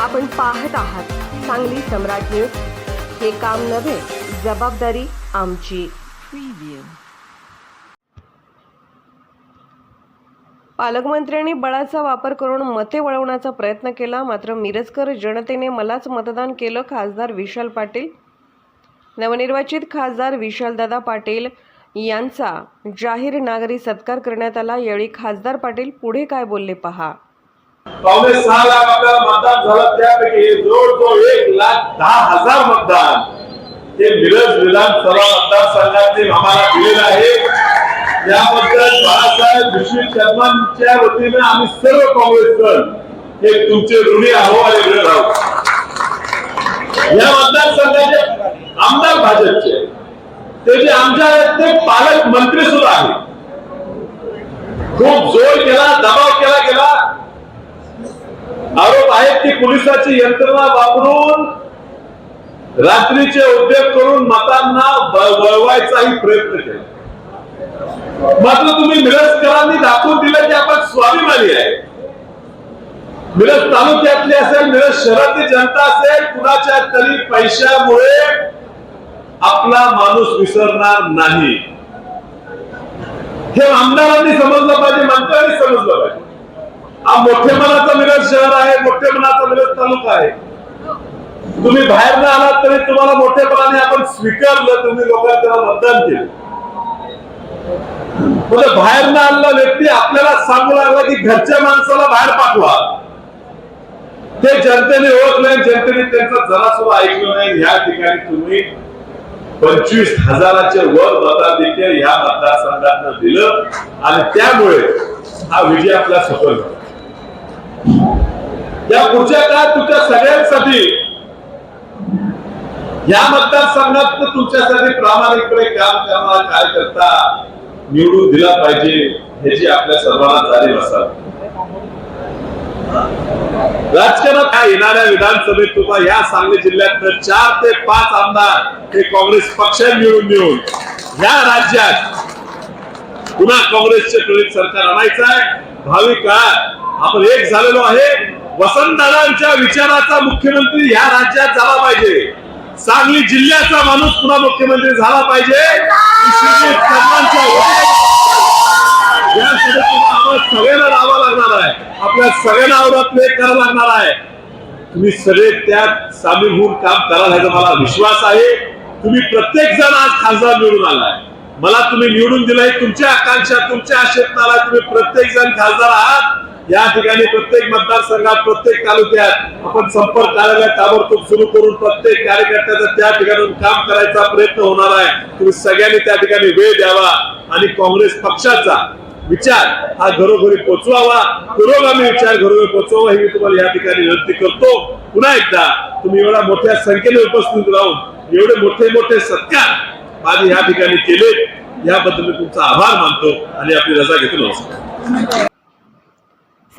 आपण पाहत आहात सांगली सम्राट न्यूज. हे काम नव्हे जबाबदारी आमची. पालकमंत्र्यांनी बळाचा वापर करून मते वळवण्याचा प्रयत्न केला मात्र मिरजकर जनतेने मलाच मतदान केलं खासदार विशाल पाटील. नवनिर्वाचित खासदार विशालदादा पाटील यांचा जाहीर नागरी सत्कार करण्यात आला. यावेळी खासदार पाटील पुढे काय बोलले पहा. पावणे सहा लाख आपल्याला मतदान झालं त्यापैकी जवळजवळ एक लाख दहा हजार मतदान. हे मिरज विधानसभा मतदारसंघाचे आम्हाला दिलेलं आहे. याबद्दल बाळासाहेब विश्वी शर्मांच्या वतीने आम्ही सर्व काँग्रेसकर हे तुमचे ऋणी आहो आणि ऋण आहोत या मतदारसंघाचे आमदार भाजपचे. ते जे आमच्या आहेत ते पालक मंत्री सुद्धा आहेत. खूप जोर केला दबाव केला पोलिसाची यंत्रणा वापरून रात्रीचे उद्योग करून मतांना वळवायचाही प्रयत्न केला. मात्र तुम्ही मिरजकरांनी दाखवून दिलं की आपण स्वाभिमानी आहे. मिरज तालुक्यातली असेल मिरज शहरातली जनता असेल कुणाच्या तरी पैशामुळे आपला माणूस विसरणार नाही. हे आमदारांनी समजलं पाहिजे मंत्र्यांनी समजलं पाहिजे. हा मोठे शहर आहे मोठ्या मनाचा तालुका आहे. तुम्ही बाहेर न आलात तरी तुम्हाला मोठेपणाने आपण स्वीकारलं तुम्ही लोकांना त्याला मतदान केलं. म्हणजे बाहेर न आणला व्यक्ती आपल्याला सांगू लागला की घरच्या माणसाला बाहेर पाठवा. ते जनतेने ओळखलं जनतेने त्यांचा जरा सुद्धा ऐकलं नाही. या ठिकाणी तुम्ही पंचवीस हजाराच्या वर मताधिक्य या मतदारसंघात दिलं. आणि त्यामुळे हा विजय आपला सफल झाला. या पुढच्या काळात तुझ्या सगळ्यांसाठी या मतदारसंघात तुमच्यासाठी प्रामाणिकपणे काम करणारा कार्यकर्ता निवडून दिला पाहिजे ह्याची आपल्या सर्वांना जाणीव असावी राजकारणात काय येणाऱ्या विधानसभेत तुम्हाला या सांगली जिल्ह्यात चार ते पाच आमदार हे काँग्रेस पक्षात मिळून मिळून या राज्यात पुन्हा काँग्रेसचे प्रणित सरकार आणायचं आहे. भावी काळात आपण एक झालेलो आहे. वसंतदादांच्या विचाराचा मुख्यमंत्री या राज्यात झाला पाहिजे. सांगली जिल्ह्याचा माणूस पुन्हा मुख्यमंत्री झाला पाहिजे. सगळ्यांना लागणार आहे. आपल्या सगळ्यांना आवडत प्ले करावं लागणार आहे. तुम्ही सगळे त्यात सामील होऊन काम कराल ह्याचा मला विश्वास आहे. तुम्ही प्रत्येक जण आज खासदार निवडून आलाय. मला तुम्ही निवडून दिलाय तुमच्या आकांक्षा तुमच्या आक्षेपणाला तुम्ही प्रत्येक जण खासदार आहात. या ठिकाणी प्रत्येक मतदारसंघात प्रत्येक तालुक्यात आपण संपर्क कार्यालय ताबडतोब सुरू करून प्रत्येक कार्यकर्त्याचा त्या ठिकाणी काम करायचा प्रयत्न होणार आहे. तुम्ही सगळ्यांनी त्या ठिकाणी वेळ द्यावा आणि काँग्रेस पक्षाचा विचार हा घरोघरी पोचवावा. पुरोगामी विचार घरोघरी पोचवावा हे मी तुम्हाला या ठिकाणी विनंती करतो. पुन्हा एकदा तुम्ही एवढ्या मोठ्या संख्येने उपस्थित राहून एवढे मोठे मोठे सत्कार माझे या ठिकाणी केले याबद्दल मी तुमचा आभार मानतो आणि आपली रजा घेतो. नमस्कार.